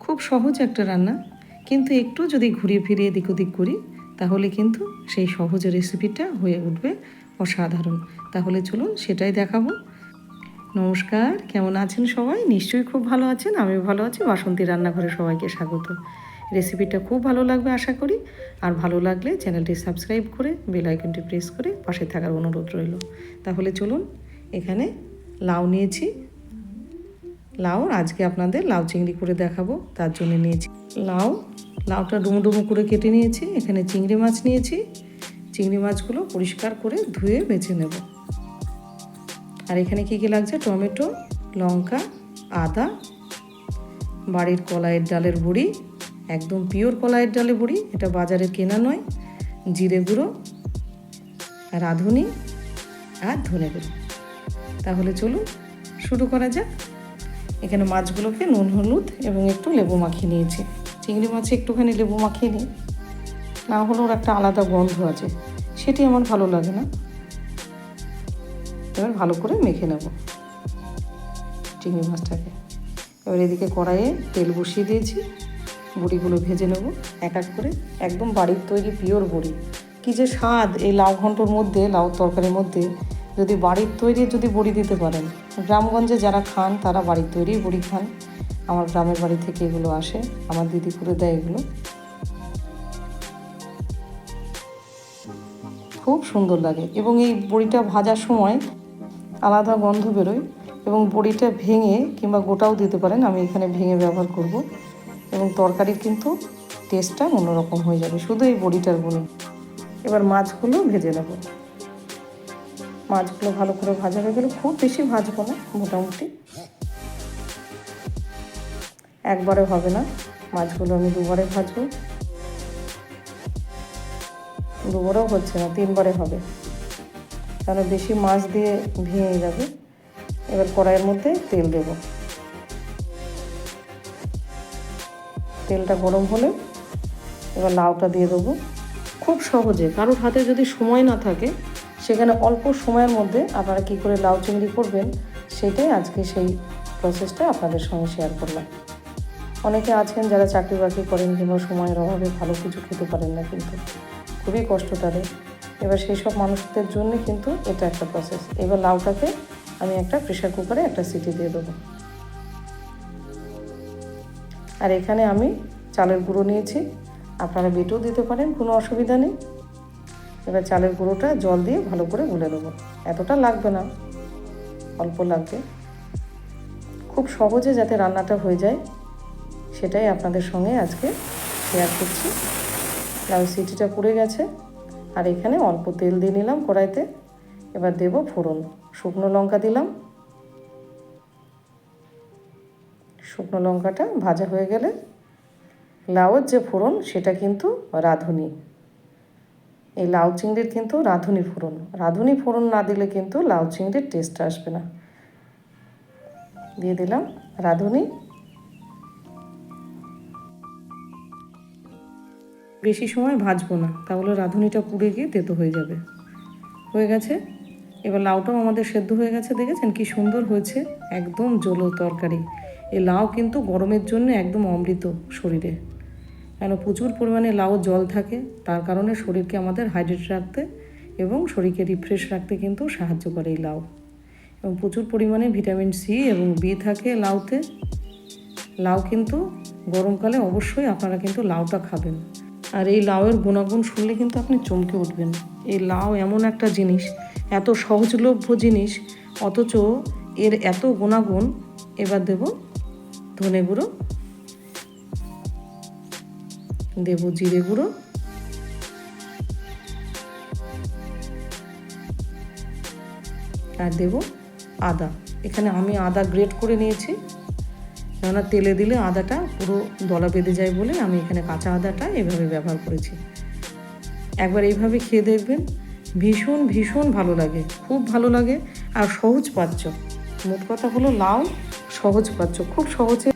খুব সহজ একটা রান্না। কিন্তু একটু যদি ঘুরিয়ে ফিরিয়ে দিক ওদিক করি, তাহলে কিন্তু সেই সহজ রেসিপিটা হয়ে উঠবে অসাধারণ। তাহলে চলুন সেটাই দেখাবো। নমস্কার, কেমন আছেন সবাই? নিশ্চয়ই খুব ভালো আছেন, আমিও ভালো আছি। বাসন্তী রান্নাঘরে সবাইকে স্বাগত। রেসিপিটা খুব ভালো লাগবে আশা করি। আর ভালো লাগলে চ্যানেলটি সাবস্ক্রাইব করে বেল আইকনটি প্রেস করে পাশে থাকার অনুরোধ রইল। তাহলে চলুন এখানে লাউ নিয়েছি। লাউ আজকে আপনাদের লাউ চিংড়ি করে দেখাবো, তার জন্য নিয়েছি লাউ। লাউটা ডুমো ডুমো করে কেটে নিয়েছি, এখানে চিংড়ি মাছ নিয়েছি। চিংড়ি মাছগুলো পরিষ্কার করে ধুয়ে বেছে নেব। আর এখানে কী কী লাগছে? টমেটো, লঙ্কা, আদা, বাড়ির কলাইয়ের ডালের বড়ি, একদম পিওর কলাইয়ের ডালের বড়ি, এটা বাজারে কেনা নয়, জিরে গুঁড়ো রাঁধুনি আর ধনে গুঁড়ো। তাহলে চলুন শুরু করা যাক। এখানে মাছগুলোকে নুন, হলুদ এবং একটু লেবু মাখিয়ে নিয়েছি। চিংড়ি মাছে একটুখানি লেবু মাখিয়ে নিই। না হলে ওর একটা আলাদা গন্ধ আছে। সেটি আমার ভালো লাগে না। এবার ভালো করে মেখে নেব চিংড়ি মাছটাকে। এবার এদিকে কড়াইয়ে তেল বসিয়ে দিয়েছি। বড়িগুলো ভেজে নেব। এক এক করে। একদম বাড়ির তৈরি পিওর বড়ি। কী যে স্বাদ এই লাউ ঘন্টর মধ্যে লাউ তরকারির মধ্যে। যদি বাড়ির তৈরি যদি বড়ি দিতে পারেন। গ্রামগঞ্জে যারা খান, তারা বাড়ির তৈরি বড়ি খান। আমার গ্রামের বাড়ি থেকে এগুলো আসে। আমার দিদি করে দেয় এগুলো। খুব সুন্দর লাগে এবং এই বড়িটা ভাজার সময় আলাদা গন্ধ বেরোয় এবং বড়িটা ভেঙে কিংবা গোটাও দিতে পারেন। আমি এখানে ভেঙে ব্যবহার করব এবং তরকারির কিন্তু টেস্টটা অন্যরকম হয়ে যাবে। শুধু এই বড়িটার গুণে এবার মাছগুলো ভেজে নেব। মাছগুলো ভালো করে ভাজা হয়ে গেলে খুব বেশি ভাজবো না, মোটামুটি। একবারে হবে না। মাছগুলো আমি দুবারে ভাজবো। দুবারেও হচ্ছে না, তিনবারে হবে। কারণ বেশি মাছ দিয়ে ভেঙে যাবে। এবার কড়াইয়ের মধ্যে তেল দেব। তেলটা গরম হলে এবার লাউটা দিয়ে দেবো। খুব সহজে, কারোর হাতে যদি সময় না থাকে সেখানে অল্প সময়ের মধ্যে আপনারা কী করে লাউ চিংড়ি করবেন, সেটাই আজকে সেই প্রসেসটা আপনাদের সঙ্গে শেয়ার করলাম। অনেকে আছেন যারা চাকরি বাকরি করেন কিংবা সময়ের অভাবে ভালো কিছু খেতে পারেন না কিন্তু খুবই কষ্ট তাদের। এবার সেই সব মানুষদের জন্য কিন্তু এটা একটা প্রসেস এবার লাউটাকে আমি একটা প্রেশার কুকারে একটা সিটি দিয়ে দেবো। আর এখানে আমি চালের গুঁড়ো নিয়েছি। আপনারা বেটেও দিতে পারেন, কোনো অসুবিধা নেই। এবার চালের গুঁড়োটা জল দিয়ে ভালো করে গুলে দেবো এতটা লাগবে না, অল্প লাগবে। খুব সহজে যাতে রান্নাটা হয়ে যায়, সেটাই আপনাদের সঙ্গে আজকে শেয়ার করছি। লাউ সিটিটা পুড়ে গেছে, আর এখানে অল্প তেল দিয়ে নিলাম কড়াইতে। এবার দেব ফোড়ন, শুকনো লঙ্কা দিলাম। শুকনো লঙ্কাটা ভাজা হয়ে গেলে, লাউয়ের যে ফোড়ন সেটা কিন্তু রাঁধুনি। এই লাউ চিংড়ির কিন্তু রাঁধুনি ফোড়ন। রাঁধুনি ফোড়ন না দিলে কিন্তু লাউ চিংড়ির টেস্ট আসবে না। দিয়ে দিলাম রাঁধুনি। বেশি সময় ভাজবো না, তাহলে রাঁধুনিটা পুড়ে গিয়ে তেতো হয়ে যাবে। হয়ে গেছে? এবার লাউটাও আমাদের সেদ্ধ হয়ে গেছে, দেখেছেন? কি সুন্দর হয়েছে, একদম জলো তরকারি। এই লাউ কিন্তু গরমের জন্য একদম অমৃত শরীরে। কেন প্রচুর পরিমাণে লাউ, জল থাকে, তার কারণে শরীরকে আমাদের হাইড্রেট রাখতে এবং শরীরকে রিফ্রেশ রাখতে কিন্তু সাহায্য করে এই লাউ। এবং প্রচুর পরিমাণে ভিটামিন সি এবং বি থাকে লাউতে। লাউ কিন্তু গরমকালে অবশ্যই আপনারা কিন্তু লাউটা খাবেন। আর এই লাউয়ের গুণাগুণ শুনলে কিন্তু আপনি চমকে উঠবেন। এই লাউ এমন একটা জিনিস, এত সহজলভ্য জিনিস, অথচ এর এত গুণাগুণ, এবার দেব ধনে গুঁড়ো দেব জিরে গুঁড়ো। আর দেব আদা। এখানে আমি আদা গ্রেট করে নিয়েছি। কেননা তেলে দিলে আদাটা পুরো দলা বেঁধে যায় বলে আমি এখানে কাঁচা আদাটা এভাবে ব্যবহার করেছি। একবার এইভাবে খেয়ে দেখবেন, ভীষণ ভীষণ ভালো লাগে, খুব ভালো লাগে আর সহজ পাচ্য মোট কথা হলো লাউ সহজ পাচ্য খুব সহজে।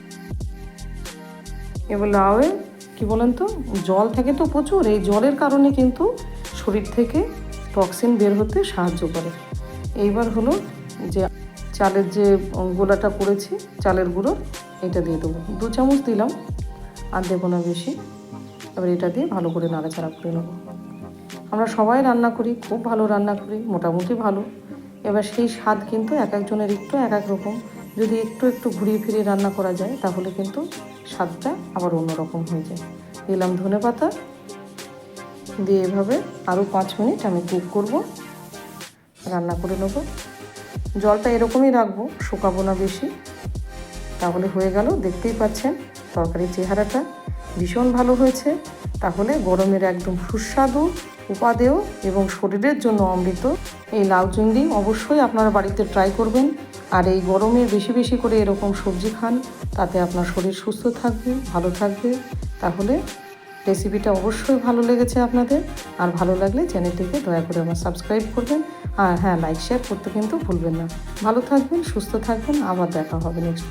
এবার লাউয়ে কি বলেন তো? জল থাকে তো প্রচুর, এই জলের কারণে কিন্তু শরীর থেকে টক্সিন বের হতে সাহায্য করে। এইবার হলো যে চালের যে গোলাটা করেছি, চালের গুঁড়ো, এটা দিয়ে দেবো। দু চামচ দিলাম, আর দেবো না বেশি। এবার এটা দিয়ে ভালো করে নাড়াচাড়া করে নেব। আমরা সবাই রান্না করি, খুব ভালো রান্না করি, মোটামুটি ভালো। এবার সেই স্বাদ কিন্তু এক একজনের একটু এক এক রকম। যদি একটু একটু ঘুরিয়ে ফিরিয়ে রান্না করা যায়, তাহলে কিন্তু স্বাদটা আবার অন্যরকম হয়ে যায়। দিলাম ধনে পাতা। দিয়ে এভাবে আরও পাঁচ মিনিট আমি কুক করব। রান্না করে নেব। জলটা এরকমই রাখব, শুকাবো না বেশি। তাহলে হয়ে গেল, দেখতেই পাচ্ছেন তরকারির চেহারাটা ভীষণ ভালো হয়েছে। তাহলে গরমের একদম সুস্বাদু উপাদেয় এবং শরীরের জন্য অমৃত। এই লাউ চিংড়ি অবশ্যই আপনারা বাড়িতে ট্রাই করবেন। আর এই গরমে বেশি বেশি করে এরকম সবজি খান, তাতে আপনার শরীর সুস্থ থাকবে, ভালো থাকবে। তাহলে রেসিপিটা অবশ্যই ভালো লেগেছে আপনাদের। আর ভালো লাগলে চ্যানেলটিকে দয়া করে আমার সাবস্ক্রাইব করবেন। আর হ্যাঁ লাইক শেয়ার করতে কিন্তু ভুলবেন না। ভালো থাকবেন, সুস্থ থাকবেন। আবার দেখা হবে নেক্সট